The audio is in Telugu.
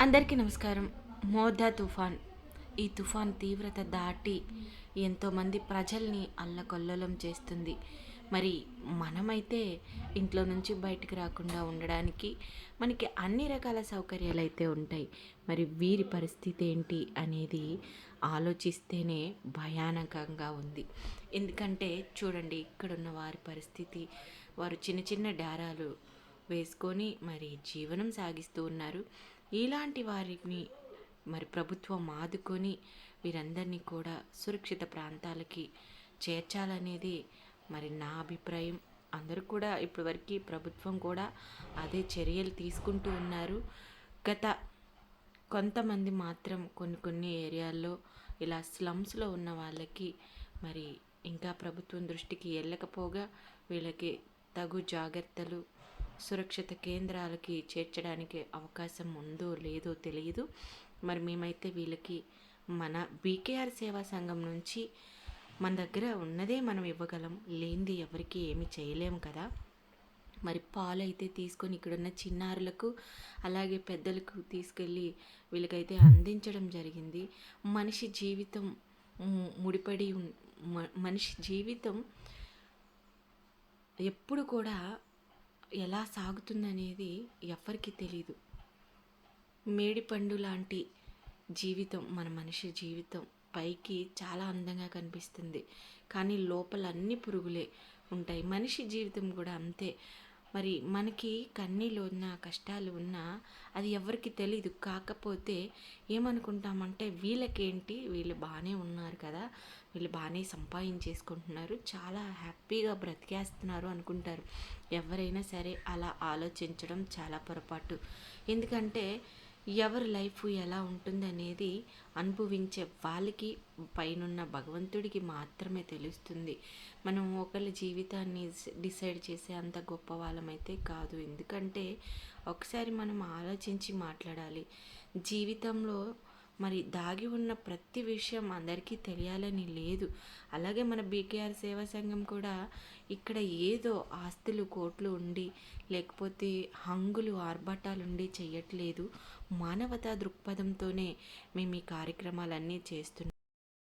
అందరికీ నమస్కారం. మోదా తుఫాన్. ఈ తుఫాన్ తీవ్రత దాటి ఎంతోమంది ప్రజల్ని అల్లకొల్లలం చేస్తుంది. మరి మనమైతే ఇంట్లో నుంచి బయటికి రాకుండా ఉండడానికి మనకి అన్ని రకాల సౌకర్యాలు అయితే ఉంటాయి. మరి వీరి పరిస్థితి ఏంటి అనేది ఆలోచిస్తేనే భయానకంగా ఉంది. ఎందుకంటే చూడండి ఇక్కడున్న వారి పరిస్థితి. వారు చిన్న చిన్న డారాలు వేసుకొని మరి జీవనం సాగిస్తూ ఉన్నారు. ఇలాంటి వారిని మరి ప్రభుత్వం ఆదుకొని వీరందరినీ కూడా సురక్షిత ప్రాంతాలకి చేర్చాలనేది మరి నా అభిప్రాయం. అందరూ కూడా ఇప్పటివరకు ప్రభుత్వం కూడా అదే చర్యలు తీసుకుంటూ ఉన్నారు. గత కొంతమంది మాత్రం కొన్ని కొన్ని ఏరియాల్లో ఇలా స్లమ్స్లో ఉన్న వాళ్ళకి మరి ఇంకా ప్రభుత్వం దృష్టికి వెళ్ళకపోగా వీళ్ళకి తగు జాగ్రత్తలు సురక్షిత కేంద్రాలకి చేర్చడానికి అవకాశం ఉందో లేదో తెలియదు మరి మేమైతే వీళ్ళకి మన బీకేఆర్ సేవా సంఘం నుంచి మన దగ్గర ఉన్నదే మనం ఇవ్వగలం. లేనిది ఎవరికి ఏమి చేయలేము కదా. మరి పాలు అయితే తీసుకొని ఇక్కడున్న చిన్నారులకు అలాగే పెద్దలకు తీసుకెళ్ళి వీళ్ళకైతే అందించడం జరిగింది. మనిషి జీవితం ముడిపడి మనిషి జీవితం ఎప్పుడు కూడా ఎలా సాగుతుందనేది ఎవ్వరికీ తెలీదు. మేడిపండు లాంటి జీవితం మన మనిషి జీవితం పైకి చాలా అందంగా కనిపిస్తుంది. కానీ లోపల అన్ని పురుగులే ఉంటాయి. మనిషి జీవితం కూడా అంతే. మరి మనకి కన్నీళ్ళు ఉన్నా కష్టాలు ఉన్నా అది ఎవరికి తెలీదు. కాకపోతే ఏమనుకుంటామంటే వీళ్ళకేంటి? వీళ్ళు బాగానే ఉన్నారు కదా. వీళ్ళు బాగానే సంపాదించేసుకుంటున్నారు. చాలా హ్యాపీగా బ్రతికేస్తున్నారు అనుకుంటారు. ఎవరైనా సరే అలా ఆలోచించడం చాలా పొరపాటు. ఎందుకంటే ఎవరి లైఫ్ ఎలా ఉంటుందనేది అనుభవించే వాళ్ళకి పైనున్న భగవంతుడికి మాత్రమే తెలుస్తుంది. మనం ఒకళ్ళ జీవితాన్ని డిసైడ్ చేసే అంత గొప్ప వాళ్ళమైతే కాదు. ఎందుకంటే ఒకసారి మనం ఆలోచించి మాట్లాడాలి. జీవితంలో మరి దాగి ఉన్న ప్రతి విషయం అందరికీ తెలియాలని లేదు. అలాగే మన బీకేఆర్ సేవా సంఘం కూడా ఇక్కడ ఏదో ఆస్తులు కోట్లు ఉండి లేకపోతే హంగులు ఆర్భాటాలు ఉండి చేయట్లేదు మానవతా దృక్పథంతోనే మేము ఈ కార్యక్రమాలన్నీ చేస్తున్నాం.